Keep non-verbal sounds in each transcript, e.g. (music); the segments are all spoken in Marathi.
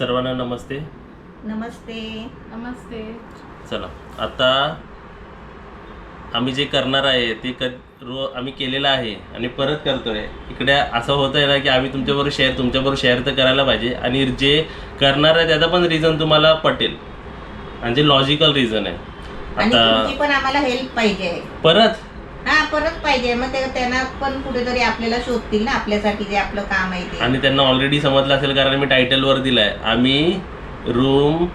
सर्वांना नमस्ते. नमस्ते. नमस्ते. चला आता आम्ही जे करणार आहे ते क रो आम्ही केलेलं आहे आणि परत करतोय. इकडे असं होतं आहे ना की आम्ही तुमच्याबरोबर शेअर तुमच्याबरोबर शेअर तर करायला पाहिजे आणि जे करणार आहे त्याचा पण रिझन तुम्हाला पटेल. आणि जे लॉजिकल रिझन आहे. आणि आता पण आम्हाला हेल्प पाहिजे. परत? हा परत पाहिजे. मग ते त्यांना पण कुठेतरी आपल्याला शोधतील ना आपल्यासाठी जे आपलं काम आहे ते. आणि त्यांना ऑलरेडी समजलं असेल कारण मी टायटलवर दिलाय. आम्ही रूम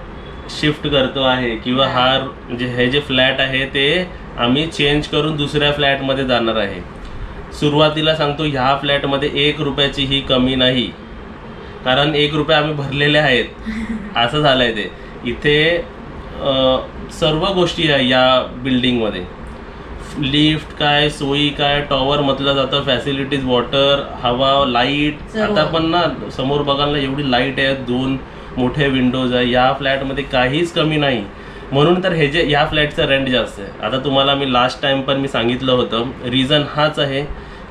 शिफ्ट करतो आहे किंवा हा म्हणजे हे जे फ्लॅट आहे ते आम्ही चेंज करून दुसऱ्या फ्लॅटमध्ये जाणार आहे. सुरुवातीला सांगतो ह्या फ्लॅटमध्ये एक रुपयाची ही कमी नाही. कारण एक रुपये आम्ही भरलेले आहेत. (laughs) असं झालंय ते. इथे अं, सर्व गोष्टी आहे या बिल्डिंगमध्ये लिफ्ट काय सोयी काय टॉवर म्हटलं जातं फॅसिलिटीज वॉटर हवा लाइट सर्व. आता पण ना समोर बघायला एवढी लाइट आहे दोन मोठे विंडोज आहे. या फ्लॅटमध्ये काहीच कमी नाही. म्हणून तर हे जे या फ्लॅटचं रेंट जास्त आहे. आता तुम्हाला मी लास्ट टाइम पण मी सांगितलं होतं. रिझन हाच आहे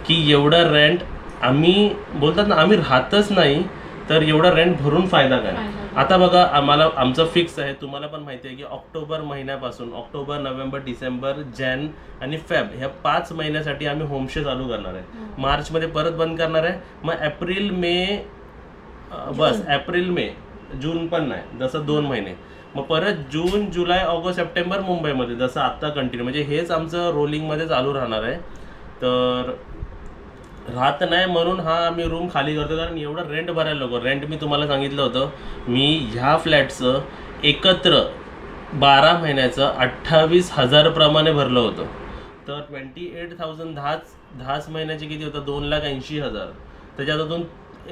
की एवढं रेंट आम्ही बोलतात ना आम्ही राहतच नाही तर एवढं रेंट भरून फायदा काय? आता बघा आम्हाला आमचं फिक्स आहे. तुम्हाला पण माहिती आहे की ऑक्टोबर महिन्यापासून ऑक्टोबर नोव्हेंबर डिसेंबर जॅन आणि फेब ह्या पाच महिन्यासाठी आम्ही होमस्टे चालू करणार आहे. मार्चमध्ये परत बंद करणार आहे. मग एप्रिल मे बस एप्रिल मे जून पण नाही. जसं दोन महिने. मग परत जून जुलै ऑगस्ट सप्टेंबर मुंबईमध्ये जसं आत्ता कंटिन्यू म्हणजे हेच आमचं रोलिंगमध्ये चालू राहणार आहे. तर राहत नाही म्हणून हा आम्ही रूम खाली करतो. कारण एवढं रेंट भरायला नको. रेंट मी तुम्हाला सांगितलं होतं. मी ह्या फ्लॅटचं एकत्र बारा महिन्याचं अठ्ठावीस हजारप्रमाणे भरलं होतं. तर ट्वेंटी एट थाउजंड दहाच दहाच महिन्याचे किती होतं? दोन लाख ऐंशी हजार. त्याच्यात अजून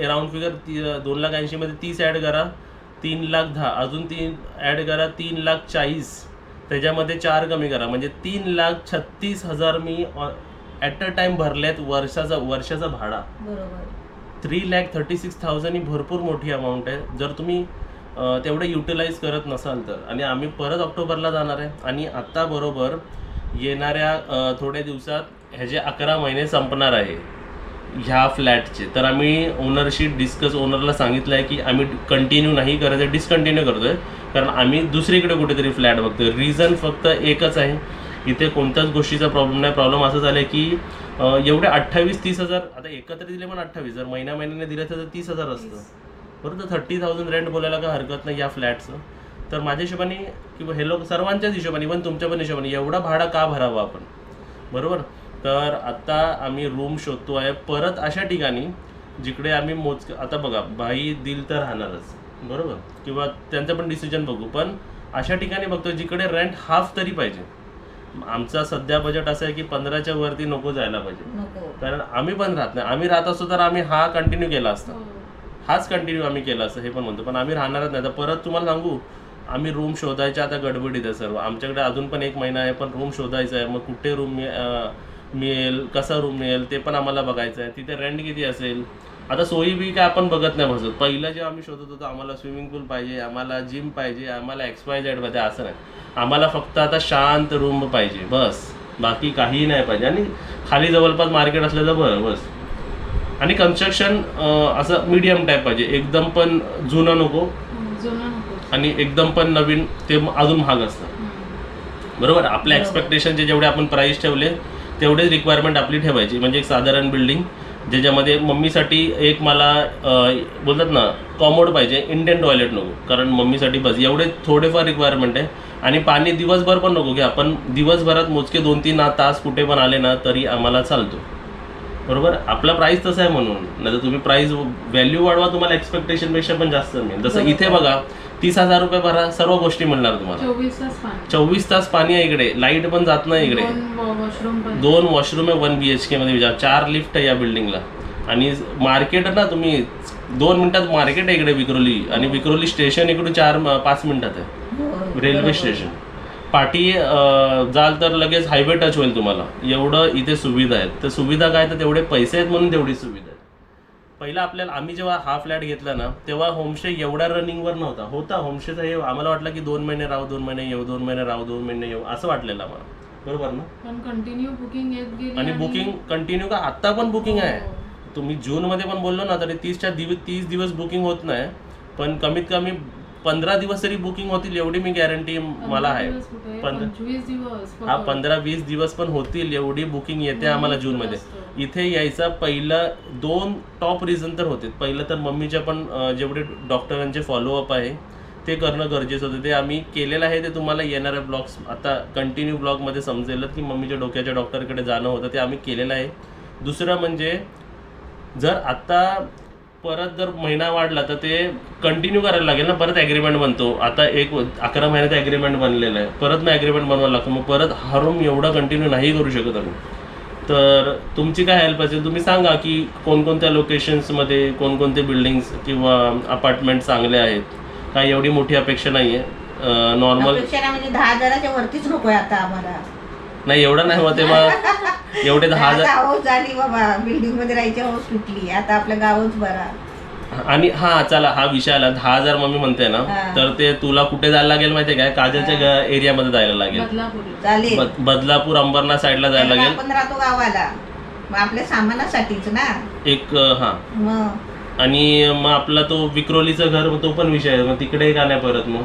राऊंड फिगर ती दोन लाख ऐंशीमध्ये तीस ॲड करा. तीन लाख दहा. अजून तीन ॲड करा. तीन लाख चाळीस. त्याच्यामध्ये चार कमी करा. म्हणजे तीन लाख छत्तीस हजार मी ॲट अ टाइम भरल्यात वर्षाचा वर्षाचा भाडा. बरोबर. Three lakh thirty six thousand ही भरपूर मोठी अमाऊंट आहे. जर तुम्ही तेवढं युटिलाइज करत नसाल तर. आणि आम्ही परत ऑक्टोबरला जाणार आहे. आणि आत्ता बरोबर येणाऱ्या थोड्या दिवसात ह्याचे अकरा महिने संपणार आहे ह्या फ्लॅटचे. तर आम्ही ओनरशी डिस्कस ओनरला सांगितलं आहे की आम्ही कंटिन्यू नाही करायचं डिस्कंटिन्यू करतोय. कारण आम्ही दुसरीकडे कुठेतरी फ्लॅट बघतोय. रिझन फक्त एकच आहे. इथे कोणत्याच गोष्टीचा प्रॉब्लेम नाही. प्रॉब्लेम असं झालं की एवढे अठ्ठावीस तीस हजार आता एकत्र दिले पण अठ्ठावीस जर महिन्या महिन्याने दिले तर तीस हजार असतं. बरोबर तर थर्टी थाउजंड रेंट बोलायला काय हरकत नाही या फ्लॅटचं तर माझ्या हिशोबाने किंवा हे लोक सर्वांच्याच हिशोबाने पण तुमच्या पण हिशोबाने एवढा भाडा का भरावा आपण? बरोबर? तर आता आम्ही रूम शोधतो आहे. परत अशा ठिकाणी जिकडे आम्ही मोज आता बघा बाई दिल तर राहणारच. बरोबर? किंवा त्यांचं पण डिसिजन बघू. पण अशा ठिकाणी बघतो जिकडे रेंट हाफ तरी पाहिजे. आमचा सध्या बजेट असं आहे की पंधराच्या वरती नको जायला पाहिजे. नको. कारण आम्ही पण राहत नाही. आम्ही राहत असतो तर आम्ही हा कंटिन्यू केला असता. हो. हाच कंटिन्यू आम्ही केला असं हे पण म्हणतो. पण आम्ही राहणारच नाही. तर परत तुम्हाला सांगू आम्ही रूम शोधायच्या आता गडबडीत आहे सर्व. आमच्याकडे अजून पण एक महिना आहे पण रूम शोधायचा आहे. मग कुठे रूम मिळेल कसा रूम मिळेल ते पण आम्हाला बघायचं आहे. तिथे रेंट किती असेल? आता सोयी बी काय आपण बघत नाही बसत. पहिलं जेव्हा आम्ही शोधत होतो आम्हाला स्विमिंग पूल पाहिजे आम्हाला जिम पाहिजे आम्हाला एक्स वाय झेड पाहिजे असं नाही. आम्हाला फक्त आता शांत रूम पाहिजे बस. बाकी काहीही नाही पाहिजे. आणि खाली जवळपास मार्केट असलं तर बरं बस. आणि कन्स्ट्रक्शन असं मीडियम टाईप पाहिजे. एकदम पण जुनं नको. आणि एकदम पण नवीन ते अजून महाग असतं. बरोबर? आपल्या. एक्सपेक्टेशनचे जेवढे आपण प्राईस ठेवले तेवढेच रिक्वायरमेंट आपली ठेवायची. म्हणजे एक साधारण बिल्डिंग ज्याच्यामध्ये मम्मीसाठी एक मला बोलतात ना कॉमोड पाहिजे इंडियन टॉयलेट नको. कारण मम्मीसाठी बस एवढे थोडेफार रिक्वायरमेंट आहे. आणि पाणी दिवसभर पण नको की आपण दिवसभरात मोजके दोन तीन तास कुठे पण आले ना तरी आम्हाला चालतो. बरोबर? आपला प्राईस तसा आहे म्हणून. नाही तर तुम्ही प्राईस व्हॅल्यू वाढवा तुम्हाला एक्सपेक्टेशनपेक्षा पण जास्त मिळेल. जसं इथे बघा तीस हजार रुपये भरा सर्व गोष्टी मिळणार तुम्हाला. चोवीस तास पाणी. चोवीस तास पाणी आहे इकडे. लाइट पण जात नाही इकडे. दोन वॉशरूम पण. दोन वॉशरूम आहे वन बी एच के मध्ये विचार. चार लिफ्ट आहे या बिल्डिंगला आणि मार्केट ना तुम्ही दोन मिनिटात मार्केट आहे इकडे विक्रोली. आणि विक्रोली स्टेशन इकडून चार पाच मिनिटात आहे. रेल्वे. स्टेशन पाठी अं, जाल तर लगेच हायवे टच होईल तुम्हाला. एवढं इथे सुविधा आहेत. तर सुविधा काय? तर तेवढे पैसे आहेत म्हणून तेवढी सुविधा आहे. पहिला आपल्याला आम्ही जेव्हा हा फ्लॅट घेतला ना तेव्हा होमस्टे एवढ्या रनिंगवर नव्हता. होता होमस्टेचा हे आम्हाला वाटलं की दोन महिने राहू दोन महिने येऊ दोन महिने राहू दोन महिने येऊ असं वाटलेलं आम्हाला. बरोबर ना? पण कंटिन्यू बुकिंग येत गेली आणि बुकिंग कंटिन्यू का? आत्ता पण बुकिंग आहे. हो. तुम्ही जूनमध्ये पण बोललो ना तरी तीसच्या दिवस तीस दिवस बुकिंग होत नाही. पण कमीत कमी पंधरा दिवस तरी बुकिंग होतील एवढी मी गॅरंटी मला आहे? पंधरा- हा. पंधरा वीस दिवस पण होतील एवढी बुकिंग येते आम्हाला हम्म, जूनमध्ये. इथे यायचा पहिला दोन टॉप रिझन तर होते पहिलं तर मम्मीच्या पण जेवढे डॉक्टरांचे फॉलोअप आहे ते करणं गरजेचं होतं ते आम्ही केलेलं आहे ते तुम्हाला येणाऱ्या ब्लॉग्स आता कंटिन्यू ब्लॉगमध्ये समजेलच की मम्मीच्या डोक्याच्या डॉक्टरकडे जाणं होतं ते आम्ही केलेलं आहे दुसरं म्हणजे जर आता परत जर महिना वाढला तर ते कंटिन्यू करायला लागेल ना. परत ॲग्रीमेंट बनतो. आता एक अकरा महिन्यात ॲग्रीमेंट बनलेलं आहे. परत मग ॲग्रीमेंट बनवायला लागतं. मग परत हा रूम एवढा कंटिन्यू नाही करू शकत आम्ही. तर तुमची काय हेल्प असेल? तुम्ही सांगा की कोणकोणत्या लोकेशन्समध्ये कोणकोणते बिल्डिंग्स किंवा अपार्टमेंट चांगले आहेत? काही एवढी मोठी अपेक्षा नाही आहे नॉर्मल म्हणजे दहा हजाराच्या वरतीच नकोय आता आम्हाला. नाही एवढं नाही मग एवढे दहा हजार झाली बाबा बिल्डिंगमध्ये राहायची हाऊस सुटली आता आपलं गावच बरा. आणि हा चला हा विषय आला. दहा हजार मम्मी म्हणते ना हा. तर ते तुला कुठे जायला लागेल माहितीये काय? काजलच्या एरियामध्ये जायला लागेल. बदलापूर. चालेल. बद- बदलापूर अंबरनाथ साईडला जायला कारण लागेल. आपण राहतो गावाला. मग आपल्या सामानासाठीच ना? एक अं, हा. मग? आणि मग आपला तो विक्रोलीचं घर तो पण विषय आहे. मग तिकडे का नाही परत मग?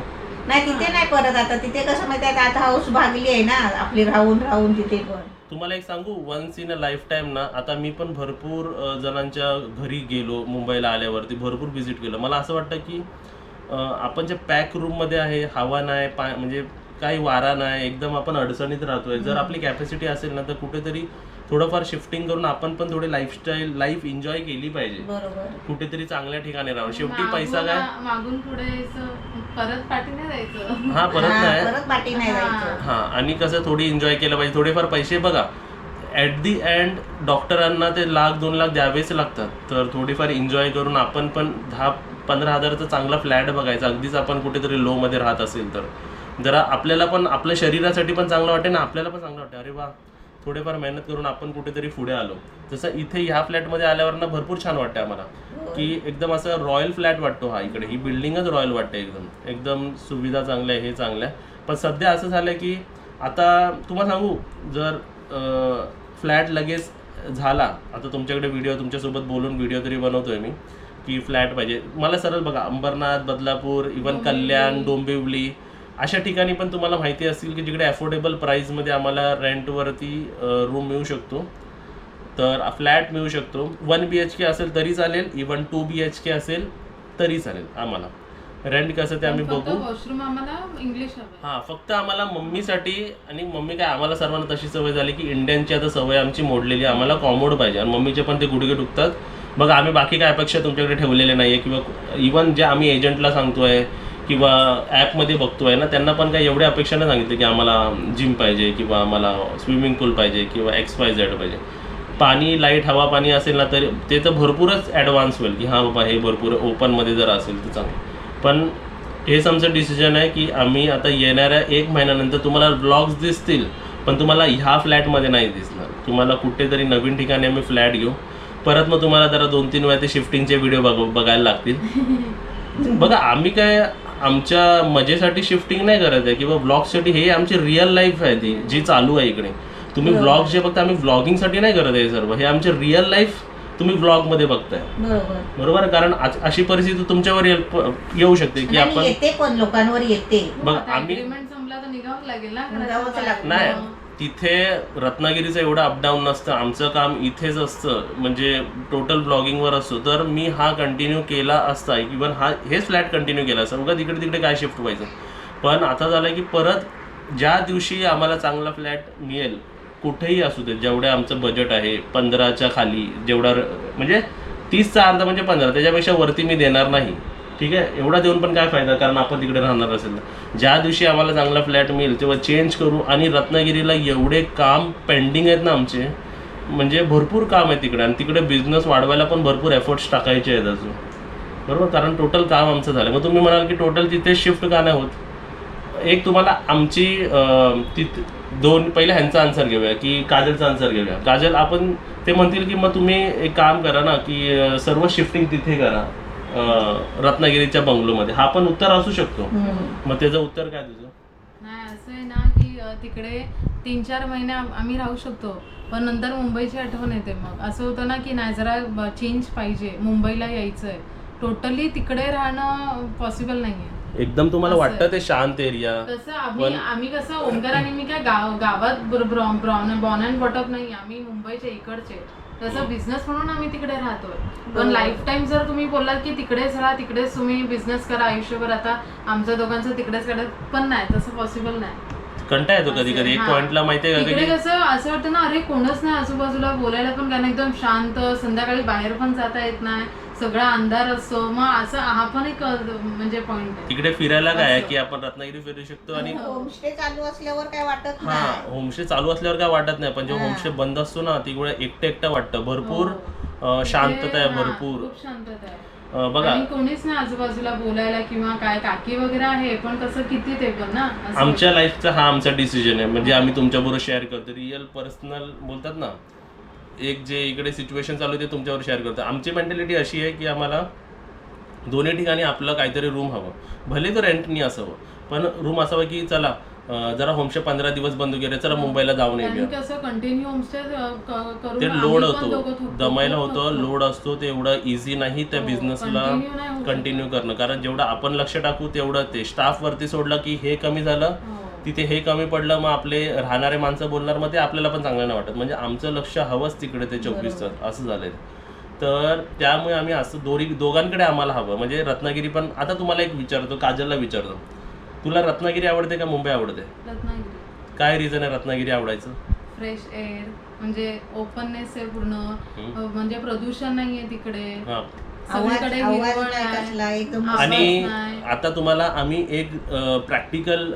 नाही तिथे नाही परत. आता तिथे कसं माहिती आहे आता हाऊस भागली आहे ना. आपली राहून राहून तिथे पण. तुम्हाला एक सांगू once in a lifetime ना आता मी पण भरपूर जणांच्या घरी गेलो मुंबईला आल्यावरती भरपूर व्हिजिट केलं. मला असं वाटतं की आपण जे पॅक रूममध्ये आहे हवा नाही पा म्हणजे काही वारा नाही एकदम आपण अडचणीत राहतोय. जर आपली कॅपॅसिटी असेल ना तर कुठेतरी थोडंफार शिफ्टिंग करून आपण पण थोडी लाईफस्टाईल लाईफ एन्जॉय केली पाहिजे. बरोबर. कुठेतरी चांगल्या ठिकाणी राहून शेवटी पैसा काय? मागून पुढे यायचं, परत पाठीने जायचं. हा परत हा, नाही. परत पाठी नाही जायचं. हा आणि कसं थोडी एन्जॉय केलं पाहिजे. थोडेफार पैसे बघा. ॲट दी एंड डॉक्टरांना ते लाख दोन लाख द्यावेच लागतात. तर थोडीफार एन्जॉय करून आपण पण दहा पंधरा हजाराचा चांगला फ्लॅट बघायचा. अगदीच आपण कुठेतरी लोमध्ये राहत असेल तर. जरा आपल्याला पण आपल्या शरीरासाठी पण चांगलं वाटेल ना आपल्याला पण चांगलं वाटतं अरे वा. थोडेफार मेहनत करून आपण कुठेतरी पुढे आलो. जसं इथे ह्या फ्लॅटमध्ये आल्यावर ना भरपूर छान वाटतं आम्हाला. की एकदम असं रॉयल फ्लॅट वाटतो हा इकडे. ही बिल्डिंगच रॉयल वाटते एकदम. एकदम सुविधा चांगल्या आहे हे चांगल्या. आहे पण सध्या असं झालं की आता तुम्हाला सांगू जर फ्लॅट लगेच झाला आता तुमच्याकडे व्हिडिओ तुमच्यासोबत बोलून व्हिडिओ तरी बनवतोय मी की फ्लॅट पाहिजे. मला सरळ बघा अंबरनाथ बदलापूर इवन कल्याण डोंबिवली अशा ठिकाणी पण तुम्हाला माहिती असतील की जिकडे अफोर्डेबल प्राईसमध्ये आम्हाला रेंटवरती रूम मिळू शकतो. तर फ्लॅट मिळू शकतो. वन बी एच के असेल तरी चालेल. Even two B H K असेल तरी चालेल आम्हाला. रेंट कसं ते आम्ही बघू. वॉशरूम आम्हाला इंग्लिश हा फक्त आम्हाला मम्मीसाठी आणि मम्मी काय आम्हाला सर्वांना तशी सवय झाली की इंडियनची आता सवय आमची मोडलेली आहे. आम्हाला कॉमोड पाहिजे. आणि मम्मीचे पण ते गुडघे दुखतात. बघ आम्ही बाकी काय अपेक्षा तुमच्याकडे ठेवलेले नाही आहे किंवा इवन जे आम्ही एजंटला सांगतोय किंवा ॲपमध्ये बघतोय ना त्यांना पण काही एवढ्या अपेक्षा नाही सांगितलं की आम्हाला जिम पाहिजे किंवा आम्हाला स्विमिंग पूल पाहिजे किंवा एक्स वाय झेड पाहिजे. पाणी लाइट हवा पाणी असेल ना तर ते तर भरपूरच ॲडव्हान्स होईल की हां बाबा हे भरपूर ओपनमध्ये जर असेल तर चांगलं. पण हेच आमचं डिसिजन आहे की आम्ही आता येणाऱ्या एक महिन्यानंतर तुम्हाला ब्लॉग्स दिसतील पण तुम्हाला ह्या फ्लॅटमध्ये नाही दिसणार. तुम्हाला कुठेतरी नवीन ठिकाणी आम्ही फ्लॅट घेऊ. परत मग तुम्हाला जरा दोन तीन वेळा ते शिफ्टिंगचे व्हिडिओ बघ बघायला लागतील. (laughs) बघा आम्ही काय आमच्या मजेसाठी शिफ्टिंग नाही करत आहे किंवा ब्लॉगसाठी हे आमची रिअल लाईफ आहे ती जी चालू आहे इकडे. तुम्ही ब्लॉग जे बघता आम्ही ब्लॉगिंगसाठी नाही करत आहे सर्व. हे आमचे रिअल लाईफ तुम्ही ब्लॉगमध्ये बघताय. बरोबर? कारण आज- अशी परिस्थिती तुमच्यावर येऊ शकते की आपण येते पण लोकांवर येते. बघ, आम्ही-. नाही. तिथे रत्नागिरीचं एवढं अपडाऊन नसतं. आमचं काम इथेच असतं. म्हणजे टोटल ब्लॉगिंगवर असतो. तर मी हा कंटिन्यू केला असता. इवन हा हेच फ्लॅट कंटिन्यू केला असता. उगा तिकडे तिकडे काय शिफ्ट व्हायचं? पण आता झालं की परत ज्या दिवशी आम्हाला चांगला फ्लॅट मिळेल कुठेही असू दे जेवढं आमचं बजेट आहे पंधराच्या खाली जेवढा र- म्हणजे तीसचा अर्धा म्हणजे पंधरा त्याच्यापेक्षा वरती मी देणार नाही. ठीक आहे? एवढा देऊन पण काय फायदा? कारण आपण तिकडे राहणार असेल ना. ज्या दिवशी आम्हाला चांगला फ्लॅट मिळेल तेव्हा चेंज करू आणि रत्नागिरीला एवढे काम पेंडिंग आहेत ना आमचे म्हणजे भरपूर काम आहे तिकडे. आणि तिकडे बिझनेस वाढवायला पण भरपूर एफर्ट्स टाकायचे आहेत अजून. बरोबर? कारण टोटल काम आमचं झालं. मग तुम्ही म्हणाल की टोटल तिथे शिफ्ट का नाही होत? एक तुम्हाला आमची अं, तिथ दोन पहिले ह्यांचा आन्सर घेऊया की काजलचा आन्सर घेऊया. काजल आपण ते म्हणतील की मग तुम्ही एक काम करा ना की सर्व शिफ्टिंग तिथे करा. रत्नागिरीच्या बंगलोमध्ये. हा पण उत्तर असू शकतो. मग त्याचं उत्तर काय तुझं? नाही असं आहे ना की अ, तिकडे तीन चार महिने आम- आम्ही राहू शकतो. पण नंतर मुंबईची आठवण येते मग. असं होतं ना की नाही जरा चेंज पाहिजे. मुंबईला यायचं आहे टोटली तिकडे राहणं पॉसिबल नाहीये. एकदम तुम्हाला असं वाटतं आहे. ते शांत एरिया तसं आम्ही पण- आम्ही कसं ओंकार आणि मी काय गाव गावात बॉर्न अँड बॉटअप नाही. आम्ही मुंबईचे इकडचे. तसं बिझनेस म्हणून आम्ही तिकडे राहतोय. पण. लाईफ टाईम जर तुम्ही बोललात की तिकडेच राहा तिकडेच तुम्ही बिझनेस करा आयुष्यभर आता आमच्या दोघांचं तिकडेच करा पण नाही तसं पॉसिबल नाही. कंटाळा येतो कधी कधी. एक हा. पॉइंटला तिकडे की कसं असं वाटतं ना अरे कोणच नाही आजूबाजूला बोलायला पण कारण एकदम शांत संध्याकाळी बाहेर पण जाता येत नाही. सगळा अंधार असतो मग असं हा पण एक म्हणजे पॉइंट आहे. तिकडे फिरायला काय आहे. की आपण रत्नागिरी फिरू शकतो आणि होमस्टे चालू असल्यावर काय वाटत हा नाही. होमस्टे चालू असल्यावर काय वाटत नाही पण जेव्हा हा. होमस्टे बंद असतो ना तिकडे एकटं एकटं वाटतं. भरपूर हो. अं, शांतता आहे हा, भरपूर. खूप शांतता आहे. अं, बघा. आणि कोणीच नाही आजूबाजूला बोलायला किंवा काय काकी वगैरे आहे पण कसं किती ते पण ना असं आमच्या लाईफचा हा आमचा डिसिजन आहे. म्हणजे आम्ही तुमच्याबरोबर शेअर करतो. रिअल पर्सनल बोलतात ना. एक जे इकडे सिच्युएशन चालू आहे ते तुमच्यावर शेअर करतो आमची मेंटॅलिटी अशी आहे की आम्हाला दोन्ही ठिकाणी आपलं काहीतरी रूम हवं भले तो रेंटनी असावं पण रूम असावं की चला जरा होमस्टे पंधरा दिवस बंद केले चला मुंबईला जाऊन येऊया ते लोड होतो दमायला होतं. लोड असतो ते एवढं इझी नाही त्या हो, बिझनेसला शकत. कंटिन्यू करणं कारण जेवढं आपण लक्ष टाकू तेवढं ते स्टाफ वरती सोडलं की हे कमी झालं हो. तिथे हे कमी पडलं मग आपले राहणारे माणसं बोलणार मग ते आपल्याला पण चांगलं नाही वाटत. म्हणजे आमचं लक्ष हवंच तिकडे ते चोवीस तास असं झालंय. तर त्यामुळे आम्ही असं दोरी दोघांकडे आम्हाला हवं. म्हणजे रत्नागिरी पण आता तुम्हाला एक विचारतो काजलला विचारतो. तुला रत्नागिरी आवडते का मुंबई आवडते? रत्नागिरी. काय रिझन आहे रत्नागिरी आवडायचं? फ्रेश एअर म्हणजे ओपननेस आहे पूर्ण. हम्म. म्हणजे प्रदूषण नाहीये तिकडे. हा. सगळीकडे आवाज हिरवळ नाही आहे. कसला एकदम आवाज आणि नाही. आता तुम्हाला आम्ही एक प्रॅक्टिकल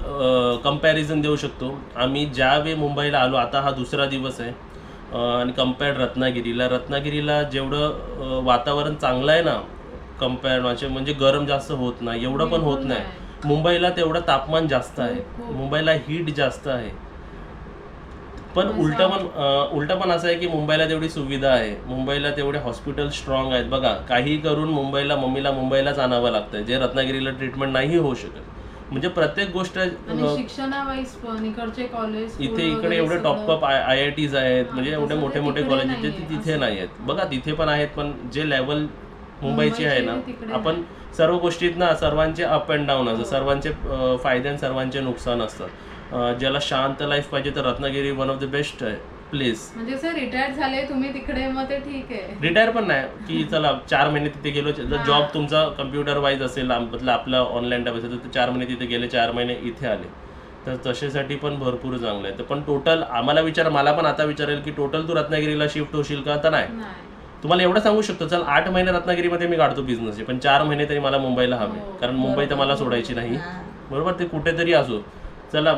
कंपॅरिझन देऊ शकतो. आम्ही ज्यावेळी मुंबईला आलो आता हा दुसरा दिवस आहे. अं, आणि कम्पेअर्ड रत्नागिरीला. रत्नागिरीला जेवढं अं, वातावरण चांगलं आहे ना कम्पेअर्ड म्हणजे म्हणजे गरम जास्त होत नाही. एवढं पण होत बिलकुल नाही. मुंबईला तेवढं तापमान जास्त आहे. खूप, खूप. मुंबईला हीट जास्त आहे. पण उलट पण उलटं पण असं आहे की मुंबईला तेवढी सुविधा आहे. मुंबईला तेवढे हॉस्पिटल स्ट्रॉंग आहेत. बघा काही करून मुंबईला मम्मीला मुंबईलाच आणावं लागतं जे रत्नागिरीला ट्रीटमेंट नाही होऊ शकत. म्हणजे प्रत्येक गोष्ट इकडचे कॉलेज इथे इकडे एवढे टॉपअप आय आय टीज आहेत. म्हणजे एवढे मोठे ते मोठे कॉलेज जे नाहीये, तिथे. नाही आहेत. बघा तिथे पण आहेत पण जे लेवल मुंबईची आहे ना आपण सर्व गोष्टीत ना सर्वांचे अप अँड डाऊन असतात. हो. सर्वांचे फायदे आणि सर्वांचे नुकसान असतात. ज्याला शांत लाईफ पाहिजे तर Ratnagiri one of the best आहे. प्लेस म्हणजे सर रिटायर्ड झाले तुम्ही तिकडे मग ते ठीक आहे. रिटायर पण नाही. की (laughs) चला चार महिने तिथे गेलो. जर. जॉब तुमचा कम्प्युटर वाईज असेल मतलब आपला ऑनलाईन टाईप असेल तर चार महिने तिथे गेले चार महिने इथे आले. तर तशासाठी पण भरपूर चांगलं आहे. तर पण टोटल आम्हाला विचार मला पण आता विचारेल की टोटल तू रत्नागिरीला शिफ्ट होशील का? तर नाही. तुम्हाला एवढं सांगू शकतो. चल आठ महिने रत्नागिरीमध्ये मी काढतो बिझनेस पण चार महिने तरी मला मुंबईला हवे. हो, कारण मुंबई तर मला सोडायची नाही. बरोबर? ते कुठेतरी असो. चला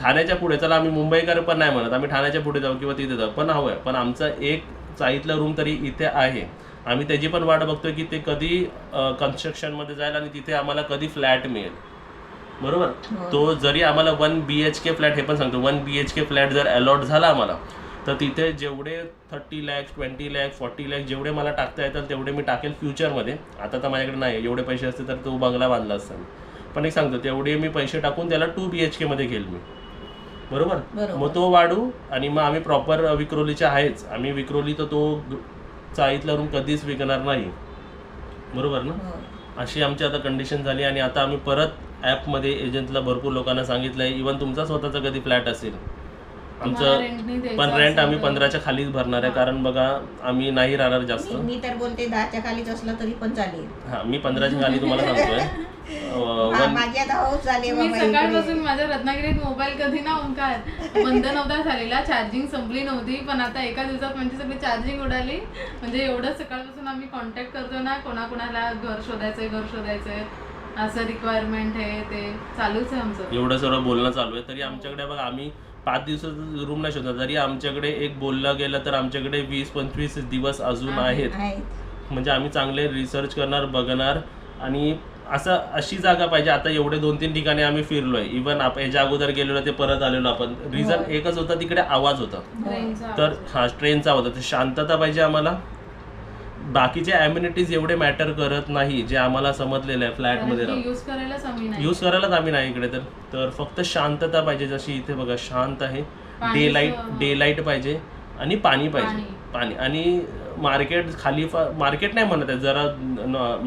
ठाण्याच्या पुढे चला आम्ही मुंबईकर पण नाही म्हणत आम्ही ठाण्याच्या पुढे जाऊ किंवा तिथे जाऊ पण हवंय. पण आमचा एक चाळीतला रूम तरी इथे आहे. आम्ही त्याची पण वाट बघतोय की ते कधी कन्स्ट्रक्शनमध्ये जाईल आणि तिथे आम्हाला कधी फ्लॅट मिळेल. बरोबर? हो. तो जरी आम्हाला one B H K flat हे पण सांगतो one B H K flat जर अलॉट झाला आम्हाला तर तिथे जेवढे thirty lakhs twenty lakhs forty lakhs जेवढे मला टाकता येतात तेवढे मी टाकेल फ्युचरमध्ये आता तर माझ्याकडे नाही एवढे पैसे असते तर तो बंगला बांधला असता मी पण एक सांगतो तेवढे मी पैसे टाकून त्याला टू बी एच केमध्ये घेईल मी. बरोबर. मग तो वाढू आणि मग आम्ही प्रॉपर विक्रोलीचे आहेच. आम्ही विक्रोली तर तो चाळीतला रूम कधीच विकणार नाही. बरोबर ना? हो. अशी आमची आता कंडिशन झाली आणि आता आम्ही परत ॲपमध्ये एजंटला भरपूर लोकांना सांगितलं आहे इवन तुमचा स्वतःचा कधी फ्लॅट असेल. आमचं पण रेंट आम्ही पंधराच्या खालीच भरणार आहे. कारण बघा आम्ही नाही राहणार जास्त. मी- मी तर बोलते दहाच्या खालीच असलं तरी पण चालेल. हा मी पंधराच्या खाली तुम्हाला सांगतोय. (laughs) अं, हा, वन माझी आता हौस झाली मी बाबा सकाळपासून इकडे. माझ्या रत्नागिरीत मोबाईल कधी ना ओंकार. बंद नव्हता झालेला चार्जिंग संपली नव्हती पण आता एका दिवसात म्हणजे सगळी चार्जिंग उडाली. म्हणजे एवढं सकाळपासून आम्ही कॉन्टॅक्ट करतो ना कोणाकोणाला घर शोधायचंय घर शोधायचंय. असं रिक्वायरमेंट आहे ते चालूच आहे आमचं. एवढं सर्व बोलणं चालू आहे. तरी आमच्याकडे बघा आम्ही पाच दिवसाचा रूम नाही शोधणार. तरी आमच्याकडे एक बोललं गेलं तर आमच्याकडे वीस पंचवीस दिवस अजून आहेत. म्हणजे आम्ही चांगले रिसर्च करणार बघणार. आणि असं अशी जागा पाहिजे. आता एवढे दोन तीन ठिकाणी आम्ही फिरलोय. इवन आप याच्या अगोदर गेलेलो ते परत आलेलो आपण. रिझन हो. एकच होता तिकडे आवाज होता. ट्रेनचा तर हा ट्रेनचा होता. तर शांतता पाहिजे आम्हाला. बाकीचे अम्युनिटीज एवढे मॅटर करत नाही जे आम्हाला समजलेलं आहे फ्लॅटमध्ये राहून. युज करायलाच आम्ही नाही. यूज करायलाच आम्ही नाही इकडे तर. तर फक्त शांतता पाहिजे जशी इथे बघा शांत आहे. पाणी डे लाइट डे लाइट पाहिजे आणि पाणी पाहिजे. पाणी आणि मार्केट खाली मार्केट नाही म्हणत आहे जरा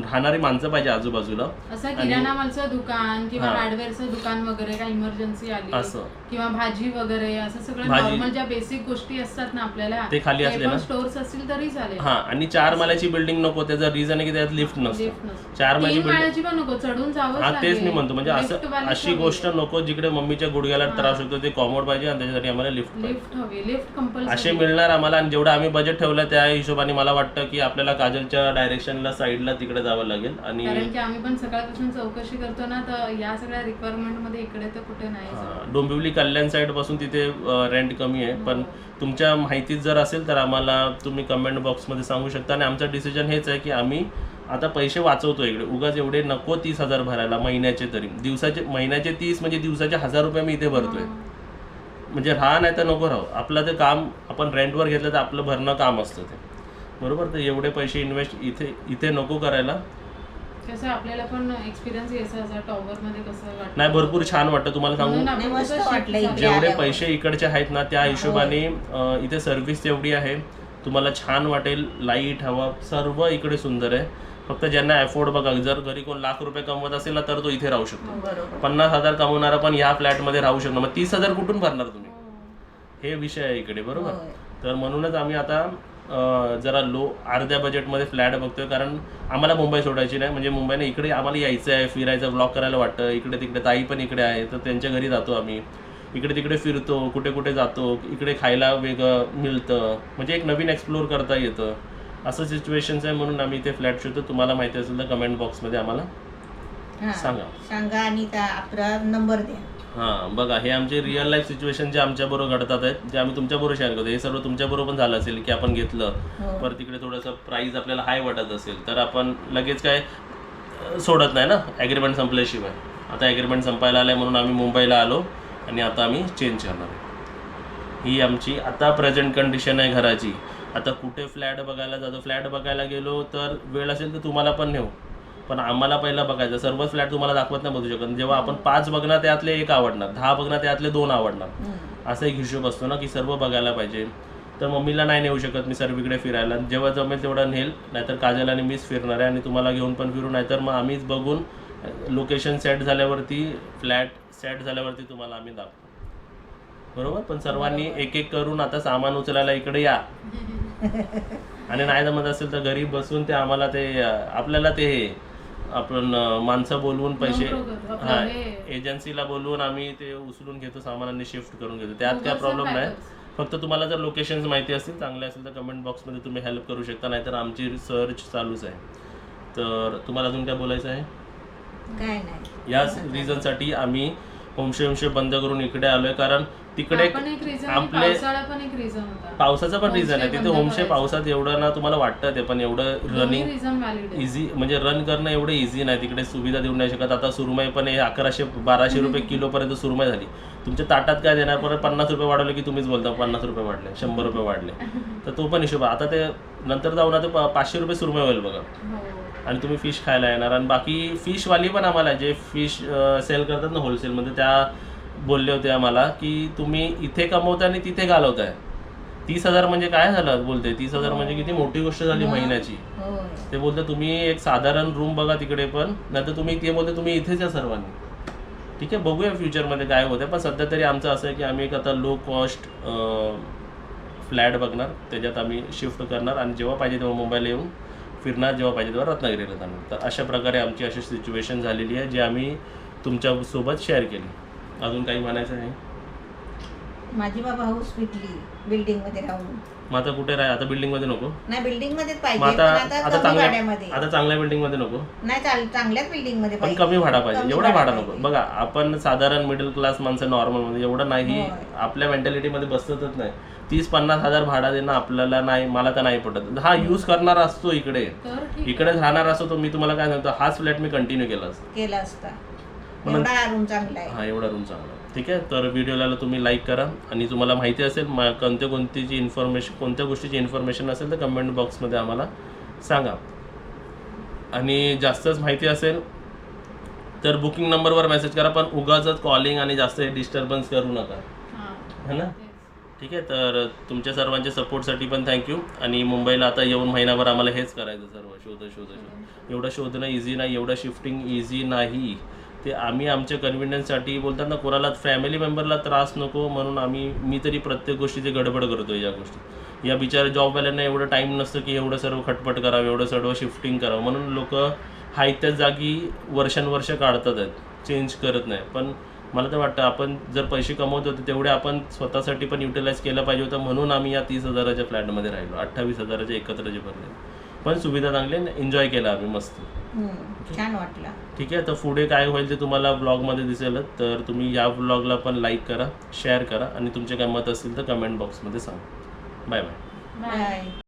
राहणारी माणसं पाहिजे आजूबाजूला असं किराणा मालचं दुकान किंवा. हार्डवेअरचं दुकान वगैरे काय इमर्जन्सी आली असं. किंवा भाजी वगैरे असं सगळं. नॉर्मल ज्या बेसिक गोष्टी असतात ना आपल्याला ते खाली असले ना? स्टोर्स असतील तरी चालेल हा आणि चार माल्याची बिल्डिंग नको त्याचं रिझन आहे की त्यात लिफ्ट नसतं. चार माल्याची पण नको चढून जावं हा तेच मी म्हणतो म्हणजे असं अशी गोष्ट नको जिकडे मम्मीच्या गुडघ्याला त्रास होतो ते कॉमोड पाहिजे आणि त्याच्यासाठी आम्हाला लिफ्ट लिफ्ट हवी लिफ्ट कंपल्सरी असे मिळणार आम्हाला आणि जेवढं आम्ही बजेट ठेवलं त्या हिशोबाने मला वाटतं की आपल्याला काजलच्या डायरेक्शनला साईडला तिकडे जावं लागेल आणि कारण की आम्ही पण सकाळपासून चौकशी करतो ना तर या सगळ्या रिक्वायरमेंटमध्ये इकडे तर कुठे नाही हा, डोंबिवली कल्याण साईडपासून तिथे रेंट कमी आहे. पण तुमच्या माहितीत जर असेल तर आम्हाला तुम्ही कमेंट बॉक्समध्ये सांगू शकता. आणि आमचं डिसिजन हेच आहे की आम्ही आता पैसे वाचवतो इकडे. उगाच एवढे नको तीस हजार भरायला महिन्याचे तरी. दिवसाचे महिन्याचे तीस म्हणजे दिवसाचे हजार रुपये मी इथे भरतोय. म्हणजे राहा नाही तर नको राहू. आपलं ते काम आपण रेंटवर घेतलं तर आपलं भरणं काम असतं ते. बरोबर तर एवढे पैसे इन्व्हेस्ट इथे इथे नको करायला. कसं आपल्याला पण एक्सपिरियन्स यायचा असा टॉवर मध्ये कसं वाटतं? नाही भरपूर छान वाटतं तुम्हाला सांगू. म्हणून आपण नाही, मस्त कसं वाटलं shift इकडे. झालो. जेवढे आल्यावर. पैसे इकडचे आहेत ना त्या हिशोबाने अं, इथे सर्व्हिस तेवढी आहे. तुम्हाला छान वाटेल लाइट हवा सर्व इकडे सुंदर आहे. फक्त ज्यांना अफोर्ड बघा जर घरी कोण लाख रुपये कमवत असेल ना तर तो इथे राहू शकतो. बरोबर. पन्नास हजार कमवणारा पण या फ्लॅटमध्ये राहू शकतो. मग तीस हजार कुठून भरणार तुम्ही? हे विषय आहे इकडे बरोबर? होय. तर म्हणूनच आम्ही आता जरा लो अर्ध्या बजेटमध्ये फ्लॅट बघतोय कारण आम्हाला मुंबई सोडायची नाही. म्हणजे मुंबईने इकडे आम्हाला यायचं आहे फिरायचं ब्लॉक करायला वाटतं. इकडे तिकडे ताई पण इकडे आहे तर त्यांच्या घरी जातो आम्ही. इकडे तिकडे फिरतो कुठे कुठे जातो इकडे खायला वेगळं मिळतं. म्हणजे एक नवीन एक्सप्लोर करता येतं. असं सिच्युएशन्स आहे म्हणून आम्ही इथे फ्लॅट शोधतो. तुम्हाला माहिती असेल तर कमेंट बॉक्समध्ये आम्हाला. सांगा. सांगा आणि आपला नंबर द्या. हां बघा हे आमचे रिअल लाईफ सिच्युएशन जे आमच्याबरोबर घडतात आहेत जे आम्ही तुमच्याबरोबर शेअर करतो हे सर्व तुमच्याबरोबर पण झालं असेल की आपण घेतलं हो. पर तिकडे थोडंसं प्राईस आपल्याला हाय वाटत असेल तर आपण लगेच काय सोडत नाही ना ॲग्रीमेंट संपल्याशिवाय. आता ॲग्रीमेंट संपायला आलं म्हणून आम्ही मुंबईला आलो आणि आता आम्ही चेंज करणार आहे. ही आमची आता प्रेझेंट कंडिशन आहे घराची. आता कुठे फ्लॅट बघायला जातो? फ्लॅट बघायला गेलो तर वेळ असेल तर तुम्हाला पण नेऊ. पण आम्हाला पहिला बघायचं. सर्वच फ्लॅट तुम्हाला दाखवत नाही बघू शकत. जेव्हा आपण पाच बघणार त्यातले एक आवडणार दहा बघणार त्यातले दोन आवडणार. असा एक हिशोब असतो ना की सर्व बघायला पाहिजे. तर मम्मीला नाही नेऊ शकत मी सर्वीकडे फिरायला. जेव्हा जमेल तेवढं नेल नाहीतर काजल आणि मीच फिरणार आहे आणि तुम्हाला घेऊन पण फिरू. नाहीतर मग आम्हीच बघून लोकेशन सेट झाल्यावरती फ्लॅट सेट झाल्यावरती तुम्हाला आम्ही दाखवू. बरोबर? पण सर्वांनी एक एक करून आता सामान उचलायला इकडे या. (laughs) आणि नाही जमत असेल तर घरी बसून ते आम्हाला ते आपल्याला ते आपण माणसं बोलवून पैसे हा एजन्सीला बोलवून आम्ही ते उचलून घेतो सामानांनी शिफ्ट करून घेतो. त्यात काय प्रॉब्लेम नाही. फक्त तुम्हाला जर लोकेशन्स माहिती असतील चांगले असेल तर कमेंट बॉक्समध्ये तुम्ही हेल्प करू शकता नाहीतर आमची सर्च चालूच आहे. तर तुम्हाला अजून काय बोलायचं आहे? काय नाही. याच रिझनसाठी आम्ही होमशे होमशे बंद करून इकडे आलोय कारण तिकडे आपले पावसाचं पण रिझन आहे. तिथे होमशे. पावसात एवढं ना तुम्हाला वाटतं ते पण एवढं रनिंग इझी म्हणजे रन करणं एवढं इझी नाही. तिकडे सुविधा देऊ नाही शकत. आता सुरमई पण हे अकराशे बाराशे रुपये किलोपर्यंत सुरमई झाली. तुमच्या ताटात काय देणार? परत पन्नास रुपये वाढवले की तुम्हीच बोलता पन्नास रुपये वाढले शंभर रुपये वाढले. तर तो पण हिशोब. आता ते नंतर जाऊन आता पाचशे रुपये सुरमई होईल बघा. हो. आणि तुम्ही फिश खायला येणार. आणि बाकी फिशवाली पण आम्हाला जे फिश सेल करतात ना होलसेलमध्ये त्या बोलले होते आम्हाला की तुम्ही इथे कमवताय आणि तिथे घालवताय. तीस हजार म्हणजे काय झालं बोलते तीस हजार म्हणजे किती मोठी गोष्ट झाली महिन्याची. होय. ते बोलते तुम्ही एक साधारण रूम बघा तिकडे पण नाहीतर तुम्ही ते बोलते तुम्ही इथेच या सर्वांनी. ठीक आहे बघूया फ्युचरमध्ये काय होतं पण सध्या तरी आमचं असं आहे की आम्ही एक आता लो कॉस्ट फ्लॅट बघणार. त्याच्यात आम्ही शिफ्ट करणार. आणि जेव्हा पाहिजे तेव्हा मुंबईला येऊन फिरणार जेव्हा पाहिजे तेव्हा रत्नागिरीला जाणार. तर अशा प्रकारे आमची अशी सिच्युएशन झालेली आहे जी आम्ही तुमच्यासोबत शेअर केली. अजून काही म्हणायचं आहे? माझी बाबा हाऊस विकली बिल्डिंगमध्ये राहून. मग आता कुठे राहा आता बिल्डिंगमध्ये नको? नाही बिल्डिंग मध्येच मग पाहिजे आता पण आता आता कमी चांगल्या भाड्यामध्ये. आता चांगल्या बिल्डिंगमध्ये नको? नाही चाल चांगल्याच बिल्डिंगमध्ये पण पाहिजे. कमी भाडा पाहिजे कमी एवढा भाडा भाडा नको. पाहिजे. बघा आपण साधारण मिडल क्लास माणसं नॉर्मलमध्ये एवढं नाही होय. आपल्या मेंटॅलिटीमध्ये बसतच नाही. तीस पन्नास हजार भाडा देणं आपल्याला नाही मला तर नाही पटत. हा यूज करणारा असतो इकडे. इकडेच राहणार असतो तो मी तुम्हाला काय सांगतो हाच फ्लॅट मी कंटिन्यू केला असतो. केला असता. हा एवढा रूम चांगला ठीक आहे? तर व्हिडिओला तुम्ही लाईक करा. आणि तुम्हाला माहिती असेल कोणत्या कोणतीची इन्फॉर्मेशन कोणत्या गोष्टीची इन्फॉर्मेशन असेल तर कमेंट बॉक्समध्ये आम्हाला सांगा. आणि जास्तच माहिती असेल तर बुकिंग नंबरवर मेसेज करा पण उगाच कॉलिंग आणि जास्त डिस्टर्बन्स करू नका. हा. ना. ठीक आहे तर तुमच्या सर्वांच्या सपोर्टसाठी पण थँक्यू आणि मुंबईला आता येऊन महिनाभर आम्हाला हेच करायचं सर्व शोध शोध शोध. एवढं शोधणं इझी नाही एवढं शिफ्टिंग इझी नाही. ते आम्ही आमच्या कन्व्हिनियन्ससाठी बोलतात ना कोणाला फॅमिली मेंबरला त्रास नको म्हणून आम्ही मी तरी प्रत्येक गोष्टीची गडबड करतो या गोष्टी. या बिचारा जॉबवाल्यांना एवढं टाईम नसतं की एवढं सर्व खटपट करावं एवढं सर्व शिफ्टिंग करावं. म्हणून लोक आहेत त्याच जागी वर्षानुवर्ष काढतात आहेत चेंज करत नाही. पण मला तर वाटतं आपण जर पैसे कमवत होते तेवढे आपण स्वतःसाठी पण युटिलाइज केलं पाहिजे होतं. म्हणून आम्ही या तीस हजाराच्या फ्लॅटमध्ये राहिलो. अठ्ठावीस हजाराचे एकत्र जे भरले पण सुविधा चांगली एन्जॉय केला आम्ही मस्त. छान वाटलं. ठीक आहे. तर पुढे काय होईल ते तुम्हाला ब्लॉगमध्ये दिसेलच तर तुम्ही या ब्लॉगला पण लाईक करा शेअर करा आणि तुमचे काय मत असतील तर कमेंट बॉक्समध्ये सांगा. Bye bye bye